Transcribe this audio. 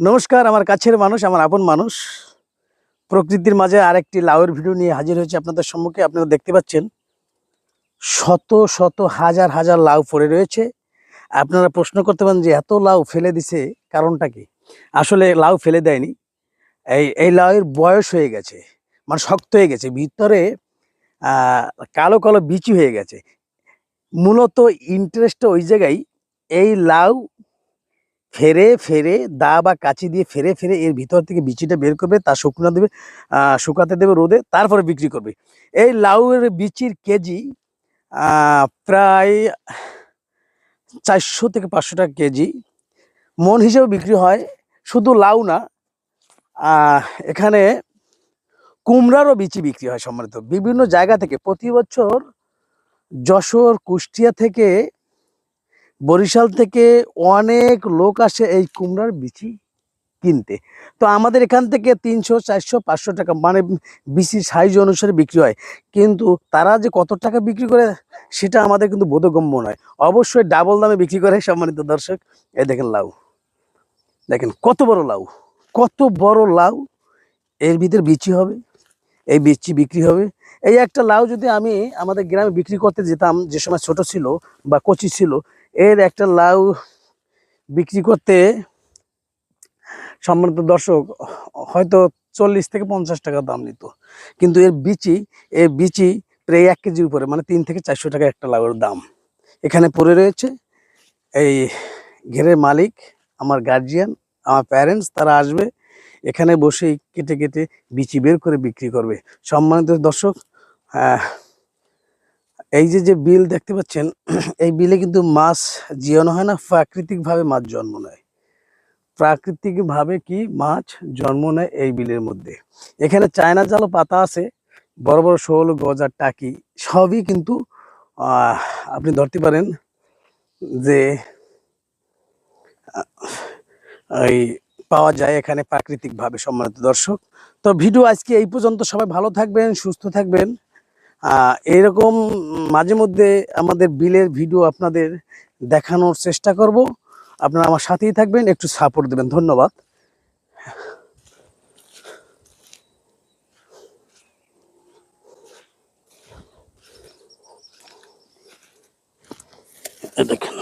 নমস্কার, আমার কাছের মানুষ, আমার আপন মানুষ। প্রকৃতির মাঝে আরেকটি লাউয়ের ভিডিও নিয়ে হাজির হয়েছে আপনাদের সম্মুখে। আপনারা দেখতে পাচ্ছেন, শত শত, হাজার হাজার লাউ পড়ে রয়েছে। আপনারা প্রশ্ন করতে পারেন যে, এত লাউ ফেলে দিছে, কারণটা কি? আসলে লাউ ফেলে দেয়নি। এই এই লাউয়ের বয়স হয়ে গেছে মানে শক্ত হয়ে গেছে, ভিতরে কালো কালো, বিচি হয়ে গেছে। মূলত ইন্টারেস্টটা ওই জায়গায়, এই লাউ ফেরে ফেরে দা বা কাঁচি দিয়ে ফেরে ফেরে এর ভিতর থেকে বিচিটা বের করবে তা শুকনো দেবে শুকাতে দেবে রোদে, তারপরে বিক্রি করবে। এই লাউয়ের বিচির কেজি প্রায় চারশো থেকে পাঁচশো টাকা কেজি। মন হিসেবে বিক্রি হয় শুধু লাউ না এখানে কুমড়ারও বিচি বিক্রি হয় সম্মানিত। বিভিন্ন জায়গা থেকে প্রতি বছর যশোর, কুষ্টিয়া থেকে বরিশাল থেকে অনেক লোক আসে এই কুমড়ার বিচি কিনতে। তো আমাদের এখান থেকে তিনশো, চারশো, পাঁচশো টাকা মানে বিচির সাইজ অনুসারে বিক্রি হয়। কিন্তু তারা যে কত টাকা বিক্রি করে সেটা আমাদের কিন্তু বোধগম্য নয়। অবশ্যই ডাবল দামে বিক্রি করে, সম্মানিত দর্শক। এই দেখেন লাউ। দেখেন কত বড় লাউ। কত বড় লাউ। এর ভিতরে বিচি হবে, এই বিচি বিক্রি হবে। এই একটা লাউ যদি আমি আমাদের গ্রামে বিক্রি করতে যেতাম, যে সময় ছোট ছিল বা কচি ছিল এর একটা লাউ বিক্রি করতে সম্মানিত দর্শক হয়তো চল্লিশ থেকে পঞ্চাশ টাকা দাম নিত। কিন্তু এর বিচি এর বিচি প্রায় এক কেজির উপরে মানে তিন থেকে চারশো টাকা একটা লাউয়ের দাম। এখানে পড়ে রয়েছে এই ঘেরের মালিক আমার গার্জিয়ান আমার প্যারেন্টস তারা আসবে এখানে বসে কেটে কেটে বিচি বের করে বিক্রি করবে। সম্মানিত দর্শক আহ, এই যে যে বিল দেখতে পাচ্ছেন, এই বিলে কিন্তু মাছ জিয়ানো হয় না, প্রাকৃতিকভাবে মাছ জন্ম নেয়। প্রাকৃতিকভাবে কি মাছ জন্ম নেয় এই বিলের মধ্যে। এখানে চায়না জালও পাতা আছে, বড় বড় শোল গজার টাকি, সবই কিন্তু আপনি ধরতে পারেন যে এই পাওয়া যায় এখানে প্রাকৃতিকভাবে সম্মানিত দর্শক। তো ভিডিও আজকে এই পর্যন্ত, সবাই ভালো থাকবেন, সুস্থ থাকবেন। এরকম মাঝে মধ্যে আমাদের বিলের ভিডিও আপনাদের দেখানোর চেষ্টা করব। আপনারা আমার সাথেই থাকবেন, একটু সাপোর্ট দেবেন। ধন্যবাদ। দেখেন।